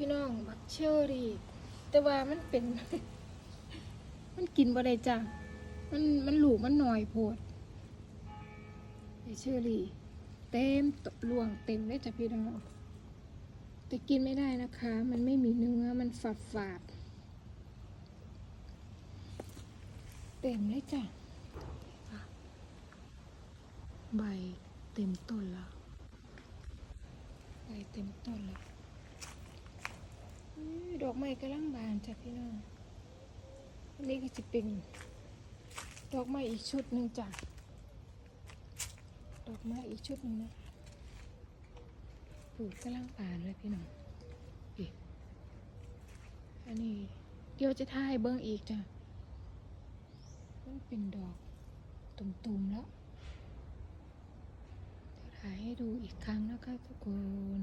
พี่น้องบักเชอรี่ แต่ว่ามันเป็น มันกินบ่ได้จ้ะมันมันหลูกมันหน่อยโพดไอเชอรี่ เต็มตรวงเต็มเลยจ้ะพี่น้องแต่กินไม่ได้นะคะ มันไม่มีเนื้อมันฝาดฝาดเต็มเลยจ้ะใบเต็มต้นแล้วใบเต็มต้นแล้ว อื้อดอกไม้กำลังบานจ้ะพี่น้องอันนี้ก็จะเป็นดอกไม้อีกชุดหนึ่งจ้ะดอกไม้อีกชุดหนึ่งนะปลูกกำลังป่านเลยพี่น้องอีกอันนี้เดี๋ยวจะถ่ายเบิ้งอีกจ้ะมันเป็นดอกตุ่มๆแล้วเดี๋ยวถ่ายให้ดูอีกครั้งนะคะทุกคน